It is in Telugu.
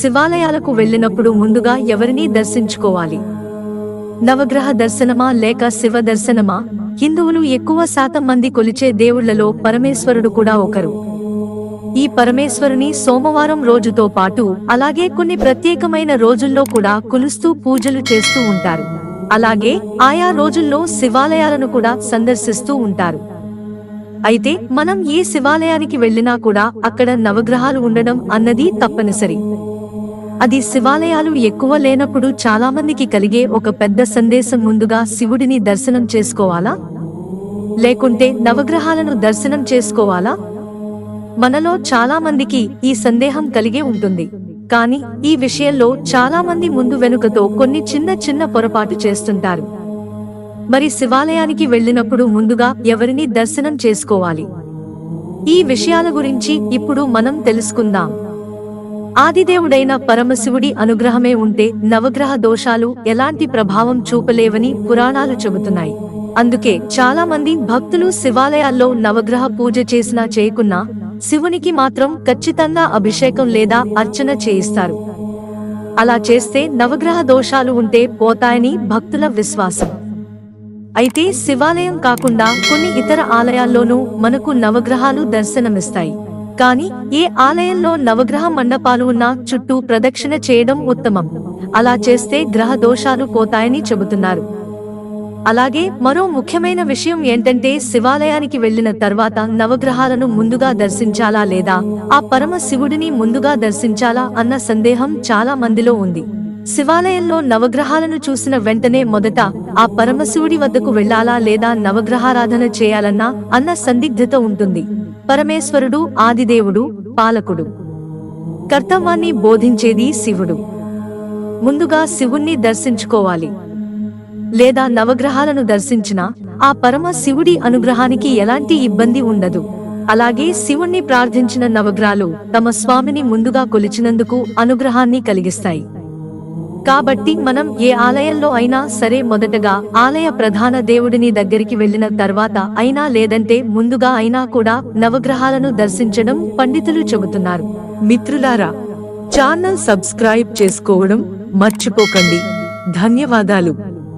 శివాలయాలకు వెళ్ళినప్పుడు ముందుగా ఎవరిని దర్శించుకోవాలి? నవగ్రహ దర్శనమా లేక శివ దర్శనమా? హిందువులు ఎక్కువ శాతం మంది కొలిచే దేవుళ్ళలో పరమేశ్వరుడు కూడా ఒకరు. ఈ పరమేశ్వరుని సోమవారం రోజుతో పాటు అలాగే కొన్ని ప్రత్యేకమైన రోజుల్లో కూడా కొలుస్తూ పూజలు చేస్తూ ఉంటారు. అలాగే ఆయా రోజుల్లో శివాలయాలను కూడా సందర్శిస్తూ ఉంటారు. అయితే మనం ఏ శివాలయానికి వెళ్ళినా కూడా అక్కడ నవగ్రహాలు ఉండడం అన్నది తప్పనిసరి. అది శివాలయాలు ఎక్కువ లేనప్పుడు చాలా మందికి కలిగే ఒక పెద్ద సందేశం ముందుగా శివుడిని దర్శనం చేసుకోవాలా? లేకుంటే నవగ్రహాలను దర్శనం చేసుకోవాలా? మనలో చాలా మందికి ఈ సందేహం కలిగే ఉంటుంది. కానీ ఈ విషయంలో చాలా మంది ముందు వెనుకతో కొన్ని చిన్న చిన్న పొరపాటు చేస్తుంటారు. మరి శివాలయానికి వెళ్ళినప్పుడు ముందుగా ఎవరిని దర్శనం చేసుకోవాలి? ఈ విషయాల గురించి ఇప్పుడు మనం తెలుసుకుందాం. ఆదిదేవుడైన పరమశివుడి అనుగ్రహమే ఉంటే నవగ్రహ దోషాలు ఎలాంటి ప్రభావం చూపలేవని పురాణాలు చెబుతున్నాయి. అందుకే చాలా మంది భక్తులు శివాలయాల్లో నవగ్రహ పూజ చేసినా చేయకున్నా శివునికి మాత్రం ఖచ్చితంగా అభిషేకం లేదా అర్చన చేయిస్తారు. అలా చేస్తే నవగ్రహ దోషాలు ఉంటే పోతాయని భక్తుల విశ్వాసం. అయితే శివాలయం కాకుండా కొన్ని ఇతర ఆలయాల్లోనూ మనకు నవగ్రహాలు దర్శనమిస్తాయి. కానీ ఏ ఆలయంలో నవగ్రహ మండపాలు ఉన్నా చుట్టూ ప్రదక్షిణ చేయడం ఉత్తమం. అలా చేస్తే గ్రహ దోషాలు పోతాయని చెబుతున్నారు. అలాగే మరో ముఖ్యమైన విషయం ఏంటంటే శివాలయానికి వెళ్ళిన తర్వాత నవగ్రహాలను ముందుగా దర్శించాలా లేదా? ఆ పరమ శివుడిని ముందుగా దర్శించాలా అన్న సందేహం చాలా మందిలో ఉంది. శివాలయంలో నవగ్రహాలను చూసిన వెంటనే మొదట ఆ పరమశివుడి వద్దకు వెళ్ళాలా లేదా నవగ్రహారాధన చేయాలన్నా అన్న సందిగ్ధత ఉంటుంది. పరమేశ్వరుడు ఆదిదేవుడు పాలకుడు. కర్తవ్యాన్ని బోధించేది శివుడు. ముందుగా శివుణ్ణి దర్శించుకోవాలి. లేదా నవగ్రహాలను దర్శించినా ఆ పరమ శివుడి అనుగ్రహానికి ఎలాంటి ఇబ్బంది ఉండదు. అలాగే శివుణ్ణి ప్రార్థించిన నవగ్రహాలు తమ స్వామిని ముందుగా కొలిచినందుకు అనుగ్రహాన్ని కలిగిస్తాయి. కాబట్టి మనం ఏ ఆలయంలో అయినా సరే మొదటగా ఆలయ ప్రధాన దేవుడిని దగ్గరికి వెళ్ళిన తర్వాత అయినా లేదంటే ముందుగా అయినా కూడా నవగ్రహాలను దర్శించడం పండితులు చెబుతున్నారు. మిత్రులారా ఛానల్ సబ్స్క్రైబ్ చేసుకోవడం మర్చిపోకండి. ధన్యవాదాలు.